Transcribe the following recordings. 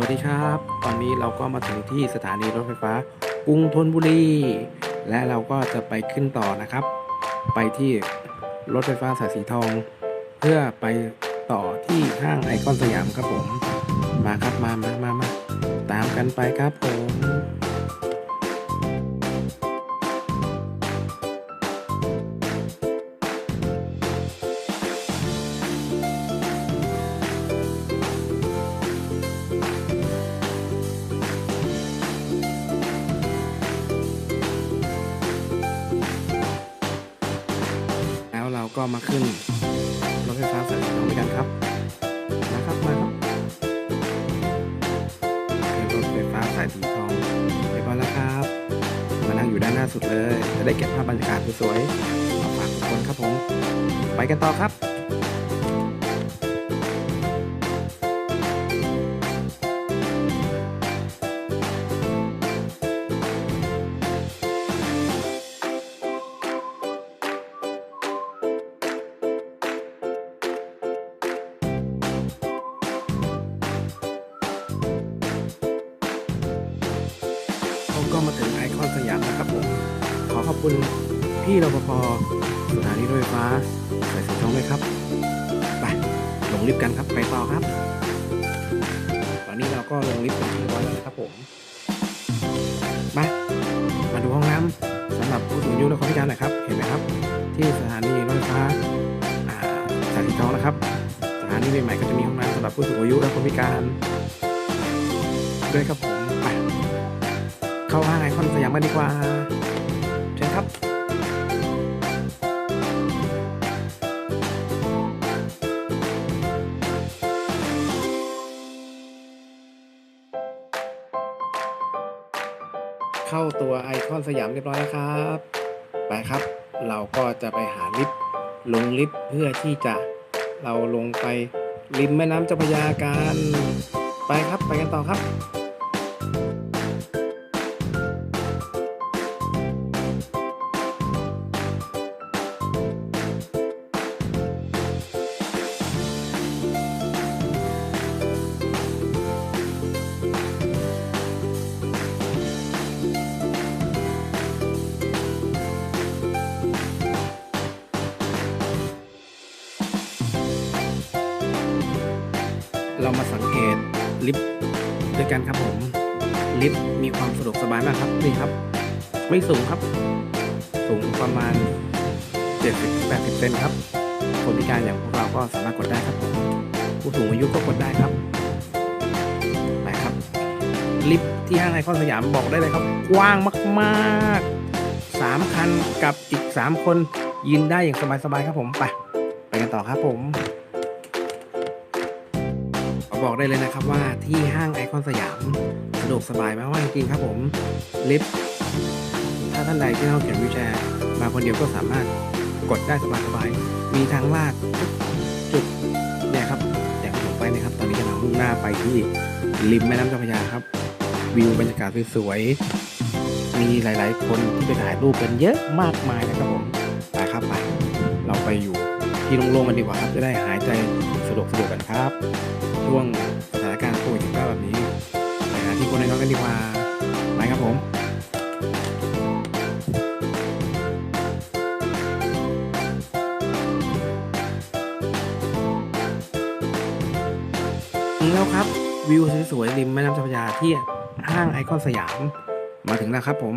วัสดีครับ ตอนนี้เราก็มาถึงที่สถานีรถไฟฟ้ากรุงธนบุรี และเราก็จะไปขึ้นต่อนะครับ ไปที่รถไฟฟ้าสายสีทอง เพื่อไปต่อที่ห้างไอคอนสยามครับผม มาครับมามามามาตามกันไปครับผม ก็มาขึ้นรถไฟฟ้าสายสีทองด้วยกันครับนะครับมาครับรถไฟฟ้าสายสีทองไปก่อนแล้วครับ มานั่งอยู่ด้านหน้าสุดเลย จะได้เก็บภาพบรรยากาศสวยๆมาฝากทุกคนครับผม ไปกันต่อครับ มาถึงไอคอนสยามนะครับผม ขอขอบคุณพี่รปภสถานีรถไฟฟ้าสายสีทองด้วยครับ ไปลงลิฟต์กันครับ ไปต่อครับ ตอนนี้เราก็ลงลิฟต์เป็นที่เรียบร้อยแล้วครับผม มามาดูห้องน้ำสำหรับผู้สูงอายุและคนพิการหน่อยครับ เห็นไหมครับ ที่สถานีรถไฟฟ้าสายสีทองนะครับ สถานีใหม่ๆก็จะมีห้องน้ำสำหรับผู้สูงอายุและคนพิการด้วยครับผม เข้าห้างไอคอนสยามกันดีกว่าเชิญครับเข้าตัวไอคอนสยามเรียบร้อยแล้วครับ ไปครับ เราก็จะไปหาลิฟต์ลงลิฟต์เพื่อที่จะเราลงไปริมแม่น้ำเจ้าพระยากัน ไปครับไปกันต่อครับ เรามาสังเกตลิฟต์ด้วยกันครับผมลิฟต์มีความสะดวกสบายมากครับนี่ครับ ไม่สูงครับ สูงประมาณ 70-80เซนครับคนพิการอย่างพวกเราก็สามารถกดได้ครับผมผู้สูงอายุก็กดได้ครับไปครับ ลิฟต์ที่ห้างไอคอนสยามบอกได้เลยครับ กว้างมากๆ 3 คันกับอีก 3 คนยืนได้อย่างสบายๆครับผมไปไปกันต่อครับผม บอกได้เลยนะครับว่าที่ห้างไอคอนสยามสะดวกสบายมากจริงๆครับผมลิฟต์ถ้าท่านใดที่ต้องเขียนวิแชร์มาคนเดียวก็สามารถกดได้สบายๆมีทางลาดทุกจุดเนี่ยครับอย่างผมไปนะครับ ตอนนี้กำลังมุ่งหน้าไปที่ริมแม่น้ำเจ้าพระยาครับ วิวบรรยากาศสวยๆมีหลายๆ คนที่ไปถ่ายรูปกันเยอะมากมายนะครับผมไปครับไปเราไปอยู่ที่โล่งๆกันดีกว่าครับจะได้หายใจสะดวกสะดวกกันครับ ช่วงสถานการณ์โควิด19แบบนี้หาที่คนในน้อยๆกันดีกว่าไปครับผมถึงแล้วครับ วิวสวยๆริมแม่น้ำเจ้าพระยาที่ห้างไอคอนสยาม มาถึงแล้วครับผม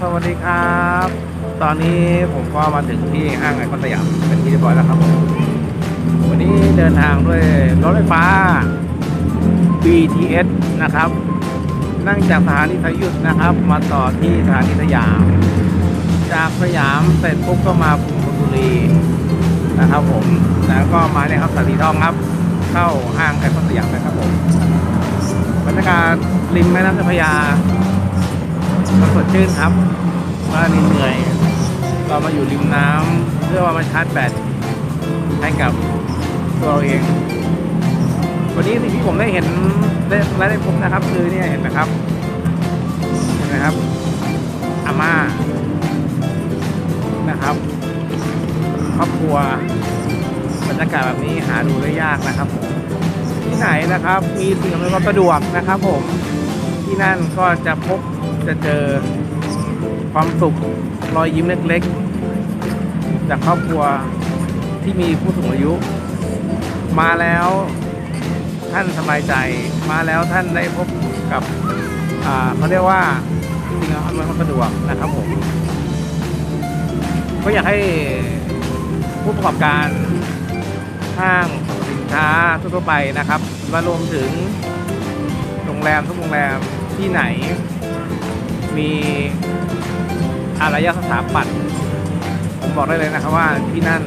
สวัสดีครับ ตอนนี้ผมก็มาถึงที่ห้างไอคอนสยามเป็นที่เรียบร้อยแล้วครับผมวันนี้เดินทางด้วยรถไฟฟ้า BTS นะครับ นั่งจากสถานีสายหยุดนะครับ มาต่อที่สถานีสยาม จากสยามเสร็จปุ๊บก็มาภูมิบุรีนะครับผม แล้วก็มาเนี่ยครับสถานีทองครับ เข้าห้างไอคอนสยามนะครับผมบรรยากาศริมแม่น้ำเจ้าพระยามันสดชื่นครับว่านี่เหนื่อย เรามาอยู่ริมน้ำเพื่อว่ามาชาร์จแบตให้กับตัวเราเอง วันนี้สิ่งที่ผมได้เห็นได้และได้พบนะครับ คือเนี่ยเห็นไหมครับเห็นไหมครับอาม่านะครับครอบครัวบรรยากาศแบบนี้หาดูได้ยากนะครับผมที่ไหนนะครับ มีสิ่งอำนวยความสะดวกนะครับ ผมที่นั่นก็จะพบจะเจอ ความสุขรอยยิ้มเล็กๆ จากครอบครัวที่มีผู้สูงอายุ มาแล้วท่านสบายใจ มาแล้วท่านได้พบกับเขาเรียกว่าสิ่งอำนวยความสะดวกนะครับผมก็อยากให้ผู้ประกอบการห้างสินค้าทั่วไปนะครับมารวมถึงโรงแรมทุกโรงแรมที่ไหนมี อารยสถาปัตย์ผมบอกได้เลยนะครับว่าที่นั่น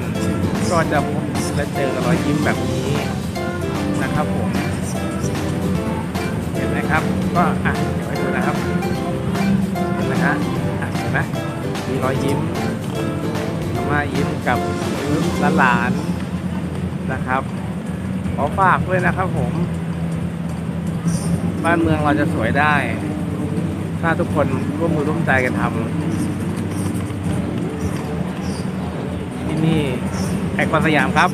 ก็จะพบและเจอรอยยิ้มแบบนี้นะครับผม เห็นไหมครับ ก็อะเดี๋ยวให้ดูนะครับ เห็นไหมฮะอะเห็นไหมมีรอยยิ้มอาม่ายิ้มกับหลานนะครับขอฝากด้วยนะครับผม บ้านเมืองเราจะสวยได้ ถ้าทุกคนร่วมมือร่วมใจกันทำ นี่แอคอนสยามครับ